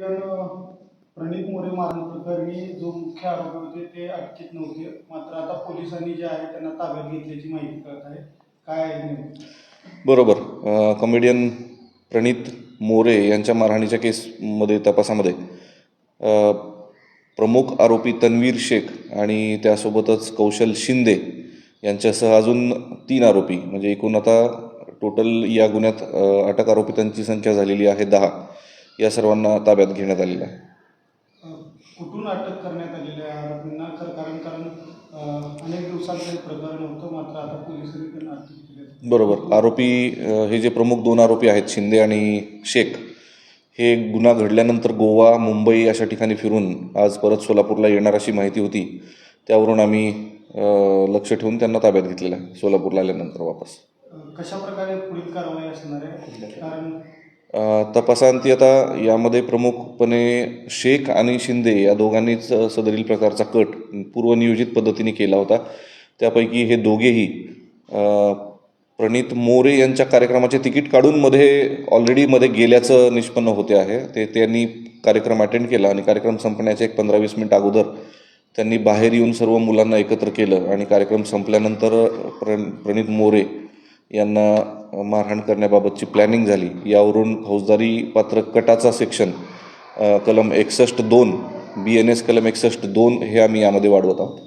तर प्रणित मोरे मारण प्रकरणी जो मुख्य आरोपी होते ते अटकेत नव्हते. मात्र आता पोलिसांनी जे आहे त्यांना ताब्यात घेतल्याची माहिती कळत आहे. काय बरोबर. कॉमेडियन प्रणित मोरे यांच्या मारहाणीच्या केसमध्ये तपासामध्ये प्रमुख आरोपी तन्वीर शेख आणि त्यासोबतच कौशल शिंदे यांच्यासह अजून तीन आरोपी म्हणजे एकूण आता टोटल या गुन्ह्यात अटक आरोपितांची संख्या झालेली आहे दहा. या सर्वांना ताब्यात घेण्यात आलेलं आहे. कुठून अटक करण्यात आलेल्या आहे? आरोपींना खरं कारण कारण अनेक दिवसांचं प्रकरण होतं मात्र आता पोलिसांनी त्यांना अटक केली. बरोबर. आरोपी हे जे प्रमुख दोन आरोपी आहेत शिंदे आणि शेख हे गुन्हा घडल्यानंतर गोवा मुंबई अशा ठिकाणी फिरून आज परत सोलापूरला येणार अशी माहिती होती. त्यावरून आम्ही लक्ष ठेवून त्यांना ताब्यात घेतलेलं आहे. सोलापूरला आल्यानंतर वापस. अ, कशा प्रकारे पुढील कारवाई असणार आहे? कारण तपासांती आता यामध्ये प्रमुखपणे शेख आणि शिंदे या दोघांनीच सदरील प्रकारचा कट पूर्वनियोजित पद्धतीने केला होता. त्यापैकी हे दोघेही प्रणित मोरे यांच्या कार्यक्रमाचे तिकीट काढून मध्ये ऑलरेडी मध्ये गेल्याचं निष्पन्न होते आहे. ते त्यांनी कार्यक्रम अटेंड केला आणि कार्यक्रम संपण्याच्या एक पंधरा वीस मिनिट अगोदर त्यांनी बाहेर येऊन सर्व मुलांना एकत्र केलं आणि कार्यक्रम संपल्यानंतर प्र प्रणित मोरे यांना मारहाण करण्याबाबतची प्लॅनिंग झाली. यावरून फौजदारी पात्र कटाचा सेक्शन कलम एकसष्ट दोन बी एन एस कलम एकसष्ट दोन हे आम्ही यामध्ये वाढवत आहोत.